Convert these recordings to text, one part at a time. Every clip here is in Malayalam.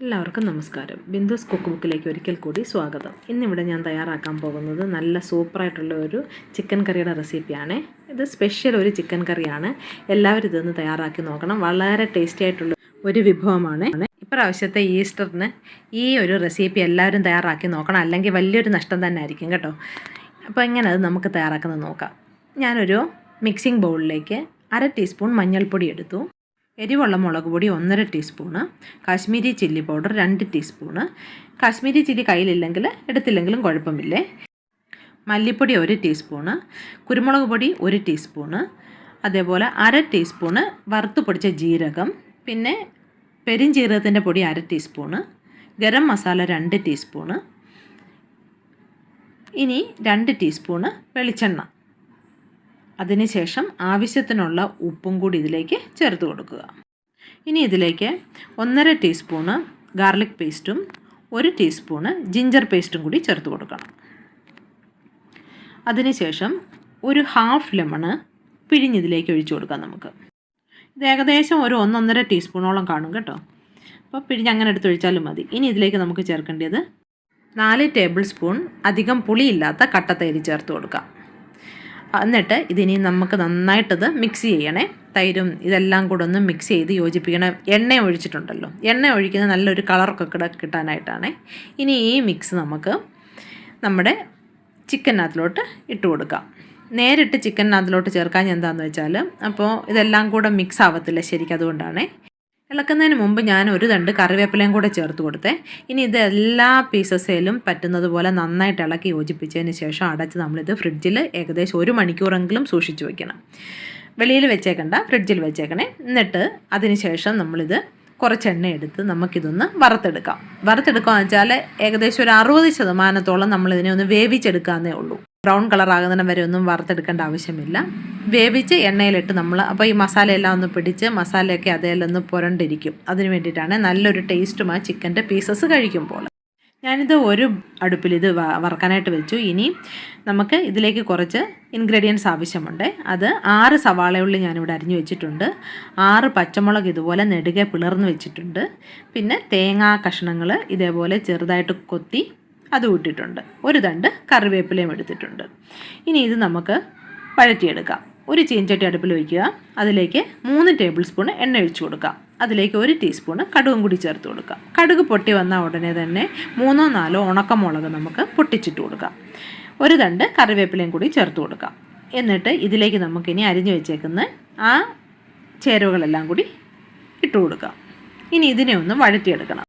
എല്ലാവർക്കും നമസ്കാരം. ബിന്ദുസ് കുക്ക് ബുക്കിലേക്ക് ഒരിക്കൽ കൂടി സ്വാഗതം. ഇന്നിവിടെ ഞാൻ തയ്യാറാക്കാൻ പോകുന്നത് നല്ല സൂപ്പറായിട്ടുള്ള ഒരു ചിക്കൻ കറിയുടെ റെസിപ്പിയാണ്. ഇത് സ്പെഷ്യൽ ഒരു ചിക്കൻ കറിയാണ്. എല്ലാവരും ഇതൊന്ന് തയ്യാറാക്കി നോക്കണം. വളരെ ടേസ്റ്റി ആയിട്ടുള്ള ഒരു വിഭവമാണ്. ഇപ്രാവശ്യത്തെ ഈസ്റ്ററിന് ഈ ഒരു റെസിപ്പി എല്ലാവരും തയ്യാറാക്കി നോക്കണം. അല്ലെങ്കിൽ വലിയൊരു നഷ്ടം തന്നെ ആയിരിക്കും കേട്ടോ. അപ്പോൾ എങ്ങനെ അത് നമുക്ക് തയ്യാറാക്കുന്നത് നോക്കാം. ഞാനൊരു മിക്സിംഗ് ബൗളിലേക്ക് അര ടീസ്പൂൺ മഞ്ഞൾപ്പൊടി എടുത്തു. എരിവുള്ള മുളക് പൊടി ഒന്നര ടീസ്പൂണ് കാശ്മീരി ചില്ലി പൗഡർ രണ്ട് ടീസ്പൂണ്. കാശ്മീരി ചില്ലി കയ്യിലില്ലെങ്കിൽ എടുത്തില്ലെങ്കിലും കുഴപ്പമില്ലേ? മല്ലിപ്പൊടി ഒരു ടീസ്പൂണ് കുരുമുളക് പൊടി ഒരു ടീസ്പൂണ് അതേപോലെ അര ടീസ്പൂണ് വറുത്ത് പൊടിച്ച ജീരകം പിന്നെ പെരിഞ്ജീരകത്തിന്റെ പൊടി അര ടീസ്പൂണ് ഗരം മസാല രണ്ട് ടീസ്പൂണ് ഇനി രണ്ട് ടീസ്പൂണ് വെളിച്ചെണ്ണ. അതിനുശേഷം ആവശ്യത്തിനുള്ള ഉപ്പും കൂടി ഇതിലേക്ക് ചേർത്ത് കൊടുക്കുക. ഇനി ഇതിലേക്ക് ഒന്നര ടീസ്പൂണ് ഗാർലിക് പേസ്റ്റും ഒരു ടീസ്പൂണ് ജിഞ്ചർ പേസ്റ്റും കൂടി ചേർത്ത് കൊടുക്കണം. അതിനുശേഷം ഒരു ഹാഫ് ലെമണ് പിഴിഞ്ഞിതിലേക്ക് ഒഴിച്ചു കൊടുക്കാം നമുക്ക്. ഇത് ഏകദേശം ഒരു ഒന്നൊന്നര ടീസ്പൂണോളം കാണും കേട്ടോ. അപ്പോൾ പിഴിഞ്ഞ് അങ്ങനെ എടുത്ത് ഒഴിച്ചാലും മതി. ഇനി ഇതിലേക്ക് നമുക്ക് ചേർക്കേണ്ടത് നാല് ടേബിൾ സ്പൂൺ അധികം പുളിയില്ലാത്ത കട്ടത്തേരി ചേർത്ത് കൊടുക്കാം. എന്നിട്ട് ഇതിനി നമുക്ക് നന്നായിട്ടത് മിക്സ് ചെയ്യണേ. തൈരും ഇതെല്ലാം കൂടെ ഒന്ന് മിക്സ് ചെയ്ത് യോജിപ്പിക്കണം. എണ്ണ ഒഴിച്ചിട്ടുണ്ടല്ലോ. എണ്ണ ഒഴിക്കുന്ന നല്ലൊരു കളറൊക്കെ കിട കിട്ടാനായിട്ടാണ്. ഇനി ഈ മിക്സ് നമുക്ക് നമ്മുടെ ചിക്കനകത്തിലോട്ട് ഇട്ട് കൊടുക്കാം. നേരിട്ട് ചിക്കനകത്തിലോട്ട് ചേർക്കാൻ എന്താണെന്ന് വെച്ചാൽ അപ്പോൾ ഇതെല്ലാം കൂടെ മിക്സ് ആവത്തില്ല ശരിക്കും അതുകൊണ്ടാണ്. ഇളക്കുന്നതിന് മുമ്പ് ഞാൻ ഒരു തണ്ട് കറിവേപ്പിലയും കൂടെ ചേർത്ത് കൊടുത്തേ. ഇനി ഇത് എല്ലാ പീസസിലും പറ്റുന്നത് പോലെ നന്നായിട്ട് ഇളക്കി യോജിപ്പിച്ചതിന് ശേഷം അടച്ച് നമ്മളിത് ഫ്രിഡ്ജിൽ ഏകദേശം ഒരു മണിക്കൂറെങ്കിലും സൂക്ഷിച്ചു വയ്ക്കണം വെളിയിൽ വെച്ചേക്കണ്ട ഫ്രിഡ്ജിൽ വെച്ചേക്കണേ. എന്നിട്ട് അതിന് ശേഷം നമ്മളിത് കുറച്ച് എണ്ണ എടുത്ത് നമുക്കിതൊന്ന് വറുത്തെടുക്കാം. വറുത്തെടുക്കുകയെന്ന് വെച്ചാൽ ഏകദേശം ഒരു അറുപത് ശതമാനത്തോളം നമ്മളിതിനെ ഒന്ന് വേവിച്ചെടുക്കാന്നേ ഉള്ളൂ. ബ്രൗൺ കളർ ആകുന്നതിനും വരെ ഒന്നും വറുത്തെടുക്കേണ്ട ആവശ്യമില്ല. വേവിച്ച് എണ്ണയിലിട്ട് നമ്മൾ അപ്പോൾ ഈ മസാലയെല്ലാം ഒന്ന് പിടിച്ച് മസാലയൊക്കെ അതേലൊന്ന് പുരണ്ടിരിക്കും. അതിന് വേണ്ടിയിട്ടാണ് നല്ലൊരു ടേസ്റ്റും ആ ചിക്കന്റെ പീസസ് കഴിക്കുമ്പോൾ. ഞാനിത് ഒരു അടുപ്പിൽ ഇത് വറക്കാനായിട്ട് വെച്ചു. ഇനി നമുക്ക് ഇതിലേക്ക് കുറച്ച് ഇൻഗ്രീഡിയൻസ് ആവശ്യമുണ്ട്. അത് ആറ് സവാളയുള്ളി ഞാനിവിടെ അരിഞ്ഞു വെച്ചിട്ടുണ്ട്. ആറ് പച്ചമുളക് ഇതുപോലെ നെടുകെ പിളർന്ന് വെച്ചിട്ടുണ്ട്. പിന്നെ തേങ്ങാ കഷ്ണങ്ങൾ ഇതേപോലെ ചെറുതായിട്ട് കൊത്തി അത് ഇട്ടിട്ടുണ്ട്. ഒരു തണ്ട് കറിവേപ്പിലയും എടുത്തിട്ടുണ്ട്. ഇനി ഇത് നമുക്ക് വഴറ്റിയെടുക്കാം ഒരു ചീഞ്ചട്ടി അടുപ്പിൽ വയ്ക്കുക അതിലേക്ക് മൂന്ന് ടേബിൾ സ്പൂൺ എണ്ണ ഒഴിച്ചു കൊടുക്കുക. അതിലേക്ക് ഒരു ടീസ്പൂൺ കടുകും കൂടി ചേർത്ത് കൊടുക്കുക. കടുക് പൊട്ടി വന്ന ഉടനെ തന്നെ മൂന്നോ നാലോ ഉണക്കമുളക് നമുക്ക് പൊട്ടിച്ചിട്ട് കൊടുക്കാം. ഒരു തണ്ട് കറിവേപ്പിലയും കൂടി ചേർത്ത് കൊടുക്കാം. എന്നിട്ട് ഇതിലേക്ക് നമുക്കിനി അരിഞ്ഞു വെച്ചേക്കുന്ന ആ ചേരുവകളെല്ലാം കൂടി ഇട്ട് കൊടുക്കാം. ഇനി ഇതിനെ ഒന്ന് വഴറ്റിയെടുക്കണം.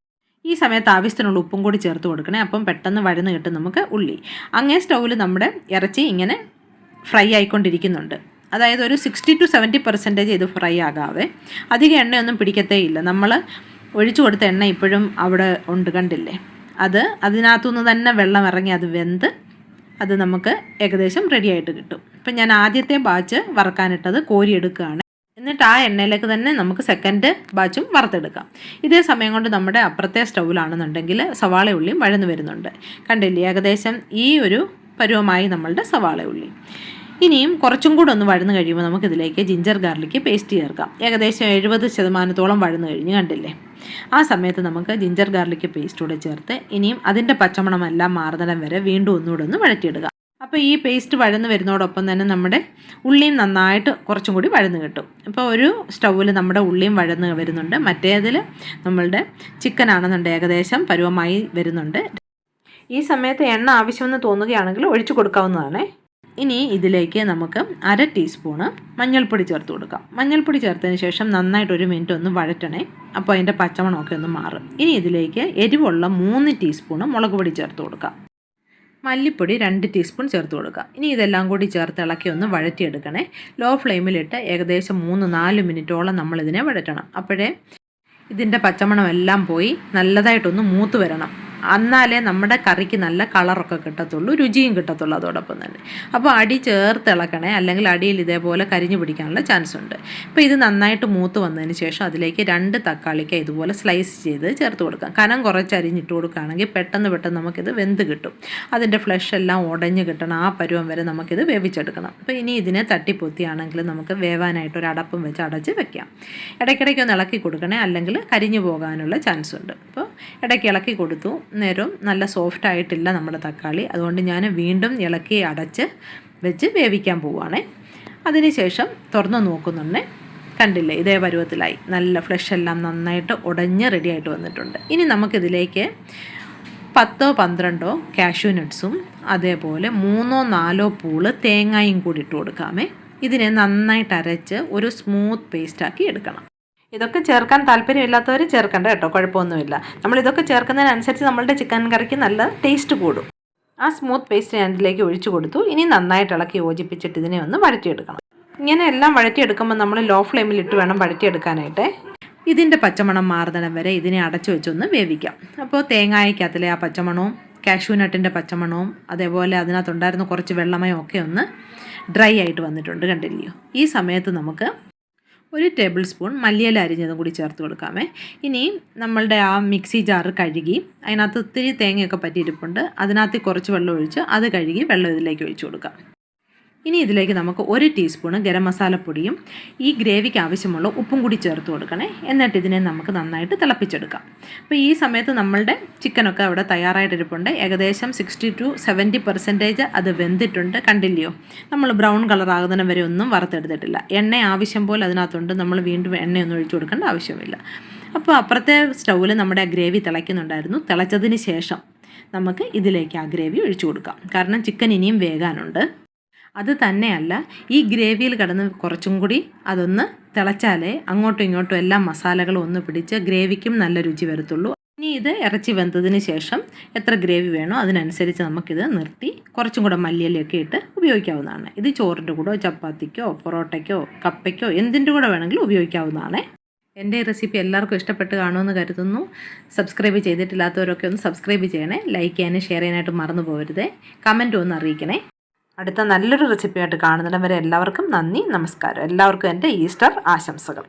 ഈ സമയത്ത് ആവശ്യത്തിനുള്ള ഉപ്പും കൂടി ചേർത്ത് കൊടുക്കണേ. അപ്പം പെട്ടെന്ന് വഴന്ന് കിട്ടും നമുക്ക് ഉള്ളി. അങ്ങേ സ്റ്റൗവിൽ നമ്മുടെ ഇറച്ചി ഇങ്ങനെ ഫ്രൈ ആയിക്കൊണ്ടിരിക്കുന്നുണ്ട്. അതായത് ഒരു സിക്സ്റ്റി ടു സെവന്റി പെർസെന്റേജ് ഇത് ഫ്രൈ ആകാവേ. അധികം എണ്ണയൊന്നും പിടിക്കത്തേ ഇല്ല. നമ്മൾ ഒഴിച്ചു കൊടുത്ത എണ്ണ ഇപ്പോഴും അവിടെ ഉണ്ട് കണ്ടില്ലേ? അത് അതിനകത്തുനിന്ന് തന്നെ വെള്ളം ഇറങ്ങി അത് വെന്ത് അത് നമുക്ക് ഏകദേശം റെഡി ആയിട്ട് കിട്ടും. ഇപ്പം ഞാൻ ആദ്യത്തെ ബാച്ച് വറക്കാനിട്ടത് കോരിയെടുക്കുകയാണ് എന്നിട്ട് ആ എണ്ണയിലേക്ക് തന്നെ നമുക്ക് സെക്കൻഡ് ബാച്ചും വറുത്തെടുക്കാം. ഇതേ സമയം കൊണ്ട് നമ്മുടെ അപ്പുറത്തെ സ്റ്റൗവിലാണെന്നുണ്ടെങ്കിൽ സവാള ഉള്ളിയും വഴന്നു വരുന്നുണ്ട്. കണ്ടില്ലേ? ഏകദേശം ഈ ഒരു പരുവമായി നമ്മളുടെ സവാള ഉള്ളി ഇനിയും കുറച്ചും കൂടെ ഒന്ന് വഴന്നു കഴിയുമ്പോൾ നമുക്കിതിലേക്ക് ജിഞ്ചർ ഗാർലിക്ക് പേസ്റ്റ് ചേർക്കാം. ഏകദേശം എഴുപത് ശതമാനത്തോളം വഴന്നു കഴിഞ്ഞ് കണ്ടില്ലേ? ആ സമയത്ത് നമുക്ക് ജിഞ്ചർ ഗാർലിക്ക് പേസ്റ്റ് കൂടെ ചേർത്ത് ഇനിയും അതിന്റെ പച്ചമണമെല്ലാം മാറുന്നിടം വരെ വീണ്ടും ഒന്നുകൂടെ ഒന്ന് വഴറ്റിയിടുക. അപ്പോൾ ഈ പേസ്റ്റ് വഴന്ന് വരുന്നതോടൊപ്പം തന്നെ നമ്മുടെ ഉള്ളിയും നന്നായിട്ട് കുറച്ചും കൂടി വഴന്ന് കിട്ടും. ഇപ്പോൾ ഒരു സ്റ്റൗവിൽ നമ്മുടെ ഉള്ളിയും വഴന്ന് വരുന്നുണ്ട്. മറ്റേതിൽ നമ്മളുടെ ചിക്കൻ ആണെന്നുണ്ട് ഏകദേശം പരുവമായി വരുന്നുണ്ട്. ഈ സമയത്ത് എണ്ണ ആവശ്യമെന്ന് തോന്നുകയാണെങ്കിൽ ഒഴിച്ചു കൊടുക്കാവുന്നതാണ്. ഇനി ഇതിലേക്ക് നമുക്ക് അര ടീസ്പൂണ് മഞ്ഞൾപ്പൊടി ചേർത്ത് കൊടുക്കാം. മഞ്ഞൾപ്പൊടി ചേർത്തതിന് ശേഷം നന്നായിട്ട് ഒരു മിനിറ്റ് ഒന്ന് വഴറ്റണേ. അപ്പോൾ അതിന്റെ പച്ചമണമൊക്കെ ഒന്ന് മാറും. ഇനി ഇതിലേക്ക് എരിവുള്ള മൂന്ന് ടീസ്പൂണ് മുളക് പൊടി ചേർത്ത് കൊടുക്കാം. മല്ലിപ്പൊടി രണ്ട് ടീസ്പൂൺ ചേർത്ത് കൊടുക്കുക ഇനി ഇതെല്ലാം കൂടി ചേർത്ത് ഇളക്കി ഒന്ന് വഴറ്റിയെടുക്കണേ. ലോ ഫ്ലെയിമിലിട്ട് ഏകദേശം മൂന്ന് നാല് മിനിറ്റോളം നമ്മളിതിനെ വഴറ്റണം. അപ്പോഴേ ഇതിന്റെ പച്ചമണമെല്ലാം പോയി നല്ലതായിട്ടൊന്ന് മൂത്ത് വരണം. എന്നാലേ നമ്മുടെ കറിക്ക് നല്ല കളറൊക്കെ കിട്ടത്തുള്ളൂ രുചിയും കിട്ടത്തുള്ളൂ അതോടൊപ്പം തന്നെ. അപ്പോൾ അടി ചേർത്ത് ഇളക്കണേ അല്ലെങ്കിൽ അടിയിൽ ഇതേപോലെ കരിഞ്ഞു പിടിക്കാനുള്ള ചാൻസ് ഉണ്ട്. അപ്പോൾ ഇത് നന്നായിട്ട് മൂത്ത് വന്നതിന് ശേഷം അതിലേക്ക് രണ്ട് തക്കാളിക്ക ഇതുപോലെ സ്ലൈസ് ചെയ്ത് ചേർത്ത് കൊടുക്കാം. കനം കുറച്ച് അരിഞ്ഞിട്ട് കൊടുക്കുകയാണെങ്കിൽ പെട്ടെന്ന് പെട്ടെന്ന് നമുക്കിത് വെന്ത് കിട്ടും. അതിന്റെ ഫ്ലഷ് എല്ലാം ഉടഞ്ഞ് കിട്ടണം ആ പരുവം വരെ നമുക്കിത് വേവിച്ചെടുക്കണം. അപ്പോൾ ഇനി ഇതിനെ തട്ടിപ്പൊത്തിയാണെങ്കിൽ നമുക്ക് വേവാനായിട്ട് ഒരു അടപ്പും വെച്ച് അടച്ച് വെക്കാം. ഇടയ്ക്കിടയ്ക്ക് ഒന്ന് ഇളക്കി കൊടുക്കണേ അല്ലെങ്കിൽ കരിഞ്ഞു പോകാനുള്ള ചാൻസ് ഉണ്ട്. അപ്പോൾ ഇടയ്ക്ക് ഇളക്കി കൊടുത്തു. നേരം നല്ല സോഫ്റ്റ് ആയിട്ടില്ല നമ്മുടെ തക്കാളി. അതുകൊണ്ട് ഞാൻ വീണ്ടും ഇളക്കി അടച്ച് വെച്ച് വേവിക്കാൻ പോവുകയാണേ അതിനുശേഷം തുറന്ന് നോക്കുന്നുണ്ട്. കണ്ടില്ലേ ഇതേ പരുവത്തിലായി. നല്ല ഫ്ലഷ് എല്ലാം നന്നായിട്ട് ഉടഞ്ഞ് റെഡിയായിട്ട് വന്നിട്ടുണ്ട്. ഇനി നമുക്കിതിലേക്ക് പത്തോ പന്ത്രണ്ടോ കാഷ്യൂ നട്ട്സും അതേപോലെ മൂന്നോ നാലോ പൂൾ തേങ്ങായും കൂടി ഇട്ട് കൊടുക്കാമേ. ഇതിനെ നന്നായിട്ട് അരച്ച് ഒരു സ്മൂത്ത് പേസ്റ്റാക്കി എടുക്കണം. ഇതൊക്കെ ചേർക്കാൻ താല്പര്യമില്ലാത്തവർ ചേർക്കണ്ട കേട്ടോ കുഴപ്പമൊന്നുമില്ല. നമ്മൾ ഇതൊക്കെ ചേർക്കുന്നതിനനുസരിച്ച് നമ്മളുടെ ചിക്കൻ കറിക്ക് നല്ല ടേസ്റ്റ് കൂടും. ആ സ്മൂത്ത് പേസ്റ്റ് ഞാൻ ഇതിലേക്ക് ഒഴിച്ചു കൊടുത്തു. ഇനി നന്നായിട്ട് ഇളക്കി യോജിപ്പിച്ചിട്ട് ഇതിനെ ഒന്ന് വഴറ്റിയെടുക്കണം. ഇങ്ങനെ എല്ലാം വഴറ്റിയെടുക്കുമ്പോൾ നമ്മൾ ലോ ഫ്ലെയിമിൽ ഇട്ട് വേണം വഴറ്റിയെടുക്കാനായിട്ട്. ഇതിന്റെ പച്ചമണം മാറുന്നിടം വരെ ഇതിനെ അടച്ചു വെച്ചൊന്ന് വേവിക്കാം. അപ്പോൾ തേങ്ങായ്ക്കകത്തിലെ ആ പച്ചമണവും കാഷ്യൂ നട്ടിന്റെ പച്ചമണവും അതേപോലെ അതിനകത്തുണ്ടായിരുന്ന കുറച്ച് വെള്ളമയം ഒക്കെ ഒന്ന് ഡ്രൈ ആയിട്ട് വന്നിട്ടുണ്ട് കണ്ടില്ലയോ? ഈ സമയത്ത് നമുക്ക് ഒരു ടേബിൾ സ്പൂൺ മല്ലിയില അരിഞ്ഞതും കൂടി ചേർത്ത് കൊടുക്കാമേ. ഇനി നമ്മളുടെ ആ മിക്സി ജാറ് കഴുകി അതിനകത്ത് ഒത്തിരി തേങ്ങയൊക്കെ പറ്റിയിരിപ്പുണ്ട് അതിനകത്ത് കുറച്ച് വെള്ളം ഒഴിച്ച് അത് കഴുകി വെള്ളം ഇതിലേക്ക് ഒഴിച്ചു കൊടുക്കാം. ഇനി ഇതിലേക്ക് നമുക്ക് ഒരു ടീസ്പൂണ് ഗരം മസാലപ്പൊടിയും ഈ ഗ്രേവിക്ക് ആവശ്യമുള്ള ഉപ്പും കൂടി ചേർത്ത് കൊടുക്കണേ. എന്നിട്ട് ഇതിനെ നമുക്ക് നന്നായിട്ട് തിളപ്പിച്ചെടുക്കാം. അപ്പോൾ ഈ സമയത്ത് നമ്മളുടെ ചിക്കനൊക്കെ അവിടെ തയ്യാറായിട്ടിരിപ്പുണ്ട് ഏകദേശം സിക്സ്റ്റി ടു സെവന്റി പെർസെന്റേജ് അത് വെന്തിട്ടുണ്ട്. കണ്ടില്ലയോ? നമ്മൾ ബ്രൗൺ കളർ ആകുന്നതിന് വരെ ഒന്നും വറുത്തെടുത്തിട്ടില്ല. എണ്ണ ആവശ്യം പോലെ അതിനകത്തുണ്ട്. നമ്മൾ വീണ്ടും എണ്ണയൊന്നും ഒഴിച്ചു കൊടുക്കേണ്ട ആവശ്യമില്ല. അപ്പോൾ അപ്പുറത്തെ സ്റ്റൗവിൽ നമ്മുടെ ഗ്രേവി തിളയ്ക്കുന്നുണ്ടായിരുന്നു. തിളച്ചതിന് ശേഷം നമുക്ക് ഇതിലേക്ക് ആ ഗ്രേവി ഒഴിച്ചു കൊടുക്കാം. കാരണം ചിക്കൻ ഇനിയും വേകാനുണ്ട്. അത് തന്നെയല്ല ഈ ഗ്രേവിയിൽ കിടന്ന് കുറച്ചും കൂടി അതൊന്ന് തിളച്ചാലേ അങ്ങോട്ടും ഇങ്ങോട്ടും എല്ലാ മസാലകളും ഒന്ന് പിടിച്ച് ഗ്രേവിക്കും നല്ല രുചി വരത്തുള്ളൂ. ഇനി ഇത് ഇറച്ചി വെന്തതിന് ശേഷം എത്ര ഗ്രേവി വേണോ അതിനനുസരിച്ച് നമുക്കിത് നിർത്തി കുറച്ചും കൂടെ മല്ലിയിലൊക്കെ ഇട്ട് ഉപയോഗിക്കാവുന്നതാണ്. ഇത് ചോറിന്റെ കൂടെ ചപ്പാത്തിക്കോ പൊറോട്ടയ്ക്കോ കപ്പയ്ക്കോ എന്തിന്റെ കൂടെ വേണമെങ്കിലും ഉപയോഗിക്കാവുന്നതാണ്. എന്റെ ഈ റെസിപ്പി എല്ലാവർക്കും ഇഷ്ടപ്പെട്ട് കാണുമെന്ന് കരുതുന്നു. സബ്സ്ക്രൈബ് ചെയ്തിട്ടില്ലാത്തവരൊക്കെ ഒന്ന് സബ്സ്ക്രൈബ് ചെയ്യണേ ലൈക്ക് ചെയ്യാനും ഷെയർ ചെയ്യാനായിട്ട് മറന്നു പോകരുതേ. കമന്റ് ഒന്ന് അറിയിക്കണേ. അടുത്ത നല്ലൊരു റെസിപ്പിയായിട്ട് കാണുന്നിടം വരെ എല്ലാവർക്കും നന്ദി നമസ്കാരം. എല്ലാവർക്കും എന്റെ ഈസ്റ്റർ ആശംസകൾ.